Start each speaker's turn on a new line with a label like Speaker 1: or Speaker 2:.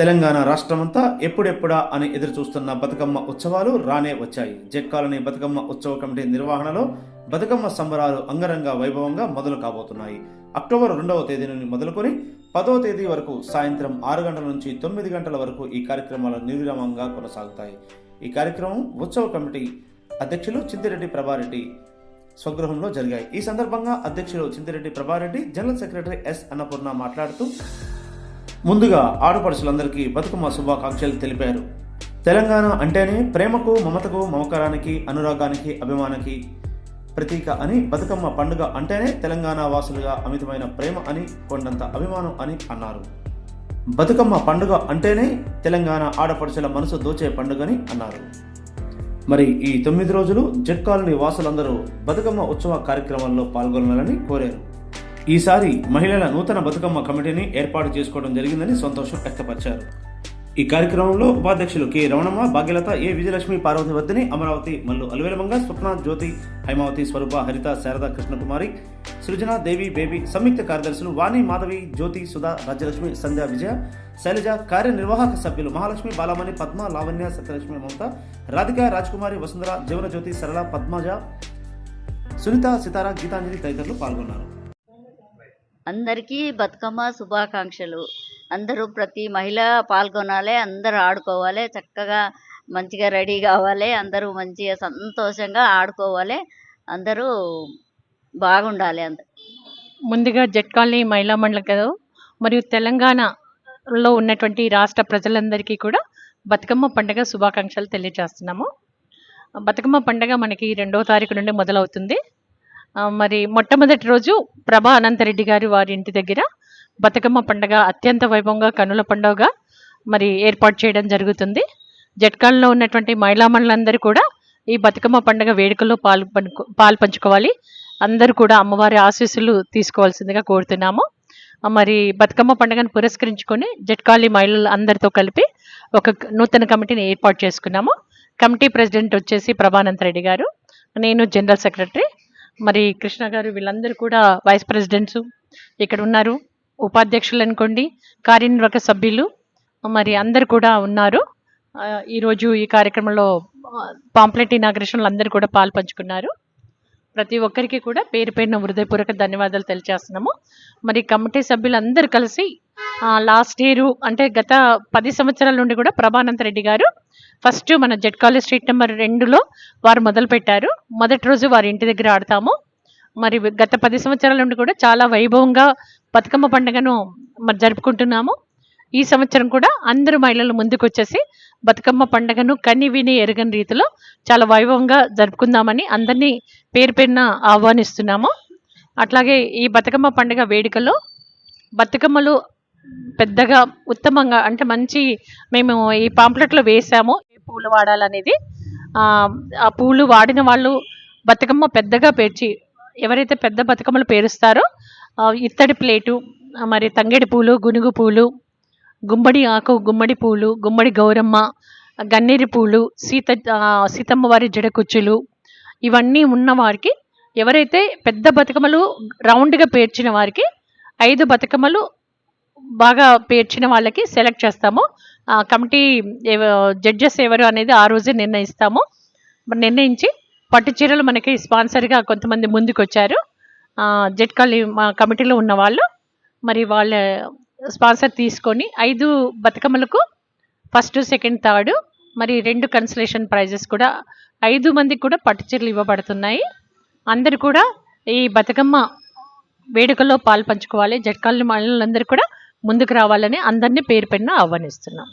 Speaker 1: తెలంగాణ రాష్ట్రమంతా ఎప్పుడెప్పుడా అని ఎదురు చూస్తున్న బతుకమ్మ ఉత్సవాలు రానే వచ్చాయి. జెక్కాలని బతుకమ్మ ఉత్సవ కమిటీ నిర్వహణలో బతుకమ్మ సంబరాలు అంగరంగ వైభవంగా మొదలు కాబోతున్నాయి. అక్టోబర్ రెండవ తేదీ నుండి మొదలుకొని పదవ తేదీ వరకు సాయంత్రం ఆరు గంటల నుంచి తొమ్మిది గంటల వరకు ఈ కార్యక్రమాలు నిర్విరామంగా కొనసాగుతాయి. ఈ కార్యక్రమం ఉత్సవ కమిటీ అధ్యక్షులు చింతిరెడ్డి ప్రభారెడ్డి స్వగృహంలో జరిగాయి. ఈ సందర్భంగా అధ్యక్షులు Chintireddy Prabhareddy general secretary S Annapurna మాట్లాడుతూ ముందుగా ఆడపడుచులందరికీ బతుకమ్మ శుభాకాంక్షలు తెలిపారు. తెలంగాణ అంటేనే ప్రేమకు మమతకు మమకారానికి అనురాగానికి అభిమానానికి ప్రతీక అని బతుకమ్మ పండుగ అంటేనే తెలంగాణ వాసులుగా అమితమైన ప్రేమ అని కొండంత అభిమానం అని అన్నారు. బతుకమ్మ పండుగ అంటేనే తెలంగాణ ఆడపడుచుల మనసు దోచే పండుగని అన్నారు. మరి ఈ తొమ్మిది రోజులు జెడ్ కాలనీ వాసులందరూ బతుకమ్మ ఉత్సవ కార్యక్రమాల్లో పాల్గొనాలని కోరారు. ఈసారి మహిళల నూతన బతుకమ్మ కమిటీని ఏర్పాటు చేసుకోవడం జరిగిందని సంతోషం వ్యక్తపరిచారు. ఈ కార్యక్రమంలో ఉపాధ్యక్షులు కె. రమణమ్మ భాగ్యలత ఏ. విజయలక్ష్మి పార్వతి వద్దని అమరావతి మల్లు అలవేలమంగ స్వప్న జ్యోతి హైమావతి స్వరూప హరిత శారద కృష్ణకుమారి సృజన దేవి బేబీ సంయుక్త కార్యదర్శులు వాణి మాధవి జ్యోతి సుధా రాజ్యలక్ష్మి సంధ్య విజయ శైలజ కార్యనిర్వాహక సభ్యులు మహాలక్ష్మి బాలమణి పద్మ లావణ్య సత్యలక్ష్మి మమత రాధిక రాజ్కుమారి వసుంధర జీవన జ్యోతి సరళ పద్మజ సునీత సితార గీతాంజలి తదితరులు పాల్గొన్నారు.
Speaker 2: అందరికీ బతుకమ్మ శుభాకాంక్షలు. అందరూ ప్రతి మహిళ పాల్గొనాలి అందరూ ఆడుకోవాలి చక్కగా మంచిగా రెడీ కావాలి అందరూ మంచిగా సంతోషంగా ఆడుకోవాలి అందరూ బాగుండాలి అందరు
Speaker 3: ముందుగా జెట్ కాలనీ మహిళా మండలి కదా మరియు తెలంగాణలో ఉన్నటువంటి రాష్ట్ర ప్రజలందరికీ కూడా బతుకమ్మ పండుగ శుభాకాంక్షలు తెలియజేస్తున్నాము. బతుకమ్మ పండుగ మనకి రెండవ తారీఖు నుండి మొదలవుతుంది. మరి మొట్టమొదటి రోజు ప్రభా అనంతరెడ్డి గారు వారి ఇంటి దగ్గర బతుకమ్మ పండుగ అత్యంత వైభవంగా కనుల పండుగగా మరి ఏర్పాటు చేయడం జరుగుతుంది. జట్కాల్లో ఉన్నటువంటి మహిళా మండలందరూ కూడా ఈ బతుకమ్మ పండుగ వేడుకల్లో పాలు పాలు పంచుకోవాలి. అందరూ కూడా అమ్మవారి ఆశీస్సులు తీసుకోవాల్సిందిగా కోరుతున్నాము. మరి బతుకమ్మ పండుగను పురస్కరించుకొని జట్కాలి మహిళలు అందరితో కలిపి ఒక నూతన కమిటీని ఏర్పాటు చేసుకున్నాము. కమిటీ ప్రెసిడెంట్ వచ్చేసి ప్రభానంద్ రెడ్డి గారు. నేను జనరల్ సెక్రటరీ. మరి కృష్ణ గారు వీళ్ళందరూ కూడా వైస్ ప్రెసిడెంట్స్ ఇక్కడ ఉన్నారు. ఉపాధ్యక్షులు అనుకోండి కార్యనిర్వాహక సభ్యులు మరి అందరు కూడా ఉన్నారు. ఈరోజు ఈ కార్యక్రమంలో పాంప్లెట్ ఇనాగ్రేషన్లు అందరూ కూడా పాలు పంచుకున్నారు. ప్రతి ఒక్కరికి కూడా పేరు పేరున హృదయపూర్వక ధన్యవాదాలు తెలియజేస్తున్నాము. మరి కమిటీ సభ్యులందరూ కలిసి లాస్ట్ ఇయర్ అంటే గత పది సంవత్సరాల నుండి కూడా ప్రభానంద రెడ్డి గారు ఫస్ట్ మన జెడ్ కాలేజ్ స్ట్రీట్ నెంబర్ రెండులో వారు మొదలుపెట్టారు. మొదటి రోజు వారి ఇంటి దగ్గర ఆడతాము. మరి గత పది సంవత్సరాల నుండి కూడా చాలా వైభవంగా బతుకమ్మ పండుగను మరి జరుపుకుంటున్నాము. ఈ సంవత్సరం కూడా అందరు మహిళలు ముందుకు వచ్చేసి బతుకమ్మ పండుగను కని విని ఎరగని రీతిలో చాలా వైభవంగా జరుపుకుందామని అందరినీ పేరు పేరున ఆహ్వానిస్తున్నాము. అట్లాగే ఈ బతుకమ్మ పండుగ వేడుకలో బతుకమ్మలు పెద్దగా ఉత్తమంగా అంటే మంచి మేము ఈ పాంప్లెట్లో వేసాము పూలు వాడాలనేది ఆ, పూలు వాడిన వాళ్ళు బతుకమ్మ పెద్దగా పేర్చి ఎవరైతే పెద్ద బతుకమ్మలు పేరుస్తారో ఇత్తడి ప్లేటు మరి తంగేడి పూలు గునుగు పూలు గుమ్మడి ఆకు గుమ్మడి పూలు గుమ్మడి గౌరమ్మ గన్నేరి పూలు సీత సీతమ్మ వారి జడకుచ్చులు ఇవన్నీ ఉన్న వారికి ఎవరైతే పెద్ద బతుకమ్మలు రౌండ్గా పేర్చిన వారికి ఐదు బతుకమ్మలు బాగా పేర్చిన వాళ్ళకి సెలెక్ట్ చేస్తాము. కమిటీ జడ్జెస్ ఎవరు అనేది ఆ రోజే నిర్ణయిస్తాము. నిర్ణయించి పట్టు చీరలు మనకి స్పాన్సర్గా కొంతమంది ముందుకు వచ్చారు ఆ, మా కమిటీలో ఉన్న వాళ్ళు మరి వాళ్ళ స్పాన్సర్ తీసుకొని ఐదు బతుకమ్మలకు ఫస్ట్ సెకండ్ థర్డ్ మరి రెండు కన్సలేషన్ ప్రైజెస్ కూడా ఐదు మందికి కూడా పట్టు చీరలు ఇవ్వబడుతున్నాయి. అందరు కూడా ఈ బతుకమ్మ వేడుకల్లో పాలు పంచుకోవాలి. జట్కాలని మహిళలందరూ కూడా ముందుకు రావాలని అందరినీ పేరు పెన్న ఆహ్వానిస్తున్నాం